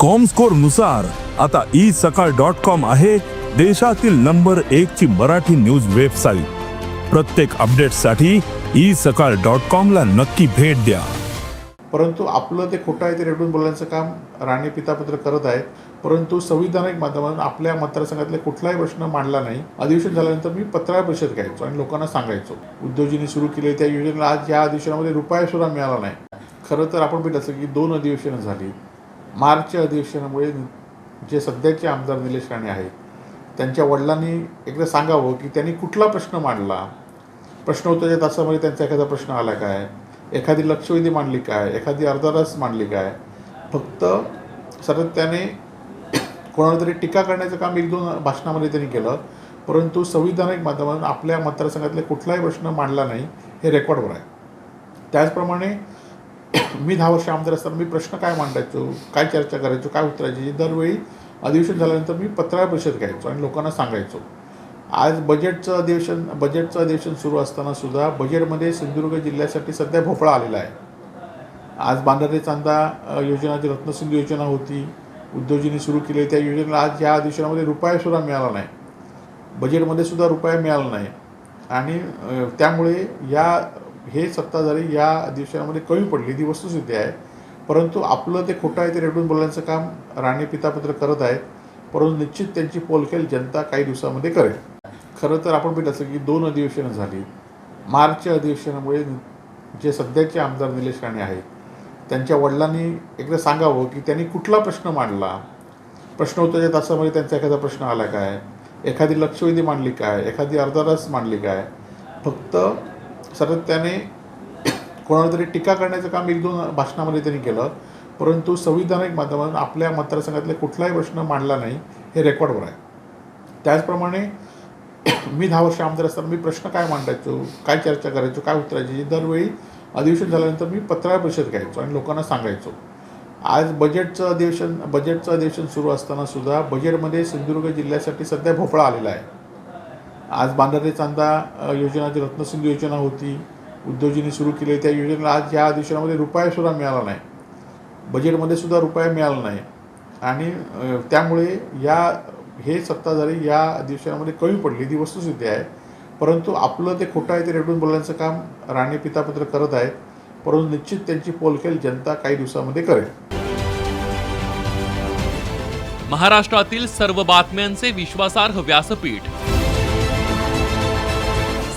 कॉमस्कोरनुसार आता ई सकाळ dot com आहे देशातील नंबर एक ची मराठी न्यूज वेबसाईट प्रत्येक अपडेटसाठी ई सकाळ डॉट कॉम ला नक्की भेट द्या. परंतु आपलं ते खोटं आहे ते रेटून बोलण्याचं काम राणे पितापत्र करत आहेत. परंतु संविधानिक माध्यमातून आपल्या मतदारसंघातले कुठलाही प्रश्न मांडला नाही. अधिवेशन झाल्यानंतर मी पत्रकार परिषद घ्यायचो आणि लोकांना सांगायचो. उद्योजनी सुरू केले त्या योजनेला आज या अधिवेशनामध्ये रुपया सुद्धा मिळाला नाही. खरं तर आपण बघितलं असं की दोन अधिवेशनं झाली. मार्चच्या अधिवेशनामुळे जे सध्याचे आमदार निलेश राणे आहेत त्यांच्या वडिलांनी एकदा सांगावं की त्यांनी कुठला प्रश्न मांडला? प्रश्नोत्तराच्या तासामध्ये म्हणजे त्यांचा एखादा प्रश्न आला काय? एखादी लक्षवेधी मांडली काय? एखादी अर्धारस मांडली काय? फक्त सातत्याने कोणाला तरी टीका करण्याचं काम एक दोन भाषणामध्ये त्यांनी केलं परंतु संविधानिक माध्यमातून आपल्या मतदारसंघातले कुठलाही प्रश्न मांडला नाही हे रेकॉर्डवर आहे. त्याचप्रमाणे मी दहा वर्ष आमदार असताना मी प्रश्न काय मांडायचो? काय चर्चा करायचो? काय उतरायची दरवेळी अधिवेशन झाल्यानंतर मी पत्रकार परिषद घ्यायचो आणि लोकांना सांगायचो. आज बजेटचं अधिवेशन बजेटचं अधिवेशन सुरू असताना सुद्धा बजेटमध्ये सिंधुदुर्ग जिल्ह्यासाठी सध्या भोपळा आलेला आहे. आज बांधारे चांदा योजना जी रत्नसिंधू योजना होती. उद्योजनी सुरू केली. त्या योजनेला आज या अधिवेशनामध्ये रुपयासुद्धा मिळाला नाही. बजेटमध्ये सुद्धा रुपया मिळाला नाही. आणि त्यामुळे या हे सत्ताधारी या अधिवेशनामध्ये कमी पडली ती वस्तुस्थिती आहे. परंतु आपलं ते खोटं आहे ते रेटून बोलण्याचं काम राणे पितापत्र करत आहेत. परंतु निश्चित त्यांची पोलखेल जनता काही दिवसामध्ये करेल. खरं तर आपण बघितलं असं की दोन अधिवेशनं झाली. मार्चच्या अधिवेशनामुळे जे सध्याचे आमदार निलेश राणे आहेत त्यांच्या वडिलांनी एकदा सांगावं की त्यांनी कुठला प्रश्न मांडला? प्रश्नोत्तरच्या तासामध्ये म्हणजे त्यांचा एखादा प्रश्न आला काय? एखादी लक्षवेधी मांडली काय? एखादी अर्धारस मांडली काय? फक्त सातत्याने कोणावर तरी टीका करण्याचं काम एक दोन भाषणामध्ये त्यांनी केलं परंतु संविधानिक माध्यमातून आपल्या मतदारसंघातले कुठलाही प्रश्न मांडला नाही हे रेकॉर्डवर आहे. त्याचप्रमाणे मी दहा वर्ष आमदार असताना मी प्रश्न काय मांडायचो काय चर्चा करायचो काय उतरायची दरवेळी अधिवेशन झाल्यानंतर मी पत्रकार परिषद घ्यायचो आणि लोकांना सांगायचो. आज बजेटचं अधिवेशन बजेटचं अधिवेशन सुरू असताना सुद्धा बजेटमध्ये सिंधुदुर्ग जिल्ह्यासाठी सध्या भोपळा आलेला आहे. आज बांधारे चांदा योजना जी रत्नसिंधू योजना होती. उद्योजींनी सुरू केली. त्या योजनेला आज या अधिवेशनामध्ये रुपयासुद्धा मिळाला नाही. बजेटमध्ये सुद्धा रुपया मिळाला नाही. आणि त्यामुळे या हे सत्ताधारी या अधिवेशनामध्ये कमी पडली. ती वस्तुस्थिती आहे. परंतु आपलं ते खोटं आहे ते रेटून बोलण्याचं काम राणे पितापत्र करत आहेत. परंतु निश्चित त्यांची पोलखेल जनता काही दिवसामध्ये करेल. महाराष्ट्रातील सर्व बातम्यांचे विश्वासार्ह व्यासपीठ